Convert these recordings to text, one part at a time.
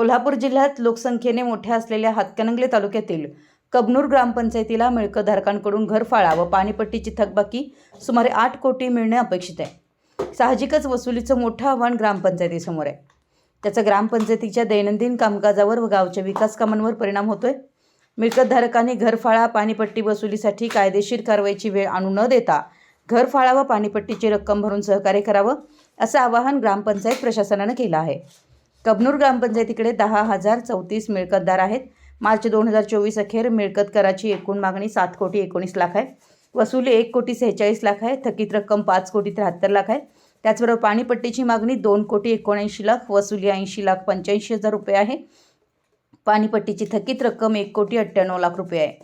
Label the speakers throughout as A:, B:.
A: कोल्हापूर जिल्ह्यात लोकसंख्येने मोठ्या असलेल्या हातकणंगले तालुक्यातील कबनूर ग्रामपंचायतीला मिळकतधारकांकडून घरफाळा व पाणीपट्टीची थकबाकी सुमारे आठ कोटी मिळणे अपेक्षित आहे. साहजिकच वसुलीचं मोठं आव्हान ग्रामपंचायतीसमोर आहे. त्याचा ग्रामपंचायतीच्या दैनंदिन कामकाजावर व गावच्या विकास कामांवर परिणाम होतोय. मिळकतधारकांनी घरफाळा पाणीपट्टी वसुलीसाठी कायदेशीर कारवाईची वेळ आणू न देता घरफाळा व पाणीपट्टीची रक्कम भरून सहकार्य करावं असं आवाहन ग्रामपंचायत प्रशासनानं केलं आहे. कबनूर ग्रामपंचायतीकडे दहा हजार चौतीस मिळकतदार आहेत. मार्च दोन हजार चोवीस अखेर मिळकत कराची एकूण मागणी सात कोटी एकोणीस लाख आहे. वसुली एक कोटी सेहेचाळीस लाख आहे. थकीत रक्कम पाच कोटी त्र्याहत्तर लाख आहे. त्याचबरोबर पाणीपट्टीची मागणी दोन कोटी एकोणऐंशी लाख वसुली ऐंशी लाख पंच्याऐंशी हजार रुपये आहे. पाणीपट्टीची थकीत रक्कम एक कोटी अठ्ठ्याण्णव लाख रुपये आहे.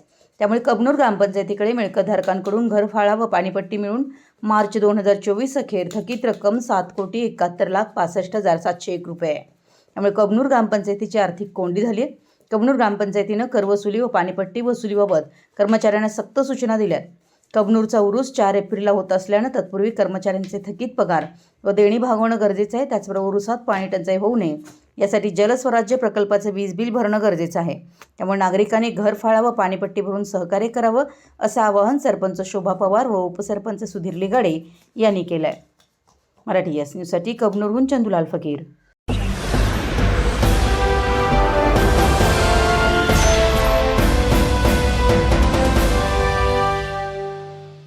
A: त्यामुळे कबनूर ग्रामपंचायतीकडे मिळकतधारकांकडून घरफाळा व पाणीपट्टी मिळून मार्च दोन हजार चोवीस अखेर थकीत रक्कम सात कोटी एकाहत्तर लाख पासष्ट हजार सातशे एक रुपये आहे. त्यामुळे कबनूर ग्रामपंचायतीची आर्थिक कोंडी झाली आहे. कबनूर ग्रामपंचायतीनं करवसुली व पाणीपट्टी वसुलीबाबत कर्मचाऱ्यांना सक्त सूचना दिल्यात कबनूरचा उरूस चार एप्रिलला होत असल्यानं तत्पूर्वी कर्मचाऱ्यांचे थकीत पगार व देणी भागवणं गरजेचं आहे. त्याचबरोबर उरुसात पाणी टंचाई होऊ नये यासाठी जलस्वराज्य प्रकल्पाचं वीज बिल भरणं गरजेचं आहे. त्यामुळे नागरिकांनी घर व पाणीपट्टी भरून सहकार्य करावं असं आवाहन सरपंच शोभा पवार व उपसरपंच सुधीर लिगाडे यांनी केलं आहे मराठी एस न्यूजसाठी कबनूरहून चंदुलाल फकीर.